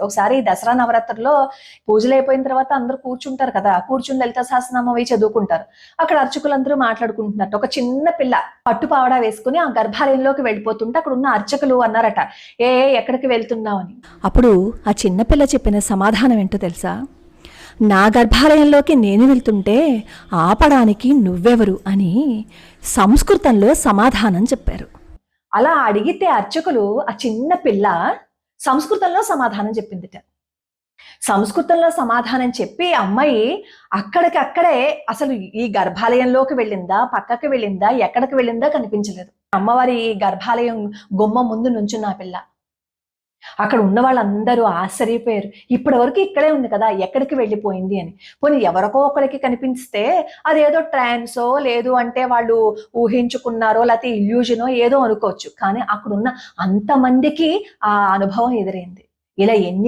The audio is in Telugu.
ఒకసారి దసరా నవరాత్రుల్లో పూజలు అయిపోయిన తర్వాత అందరూ కూర్చుంటారు కదా కూర్చుని లలిత సహస్రనామం అవి చదువుకుంటారు. అక్కడ అర్చకులందరూ మాట్లాడుకుంటున్నట్టు. ఒక చిన్న పిల్ల పట్టు పావడా వేసుకుని ఆ గర్భాలయంలోకి వెళ్ళిపోతుంటే అక్కడ ఉన్న అర్చకులు అన్నారట ఏ ఏ, ఎక్కడికి వెళ్తున్నావు? అని. అప్పుడు ఆ చిన్నపిల్ల చెప్పిన సమాధానం ఏంటో తెలుసా? నా గర్భాలయంలోకి నేను వెళ్తుంటే ఆపడానికి నువ్వెవరు? అని సంస్కృతంలో సమాధానం చెప్పారు. అలా అడిగితే అర్చకులు ఆ చిన్న పిల్ల సంస్కృతంలో సమాధానం చెప్పిందిట. సంస్కృతంలో సమాధానం చెప్పి అమ్మాయి అక్కడికి అక్కడే అసలు ఈ గర్భాలయంలోకి వెళ్ళిందా పక్కకి వెళ్ళిందా ఎక్కడికి వెళ్ళిందా కనిపించలేదు. అమ్మవారి గర్భాలయం గుమ్మ ముందు నుంచున్న నా పిల్ల. అక్కడ ఉన్న వాళ్ళందరూ ఆశ్చర్యపోయారు. ఇప్పటి వరకు ఇక్కడే ఉంది కదా ఎక్కడికి వెళ్ళిపోయింది అని. పోనీ ఎవరికో ఒకరికి కనిపిస్తే అదేదో ట్రాన్సో లేదు అంటే వాళ్ళు ఊహించుకున్నారో లేకపోతే ఇల్యూజనో ఏదో అనుకోవచ్చు. కానీ అక్కడున్న అంతమందికి ఆ అనుభవం ఎదురైంది. ఇలా ఎన్ని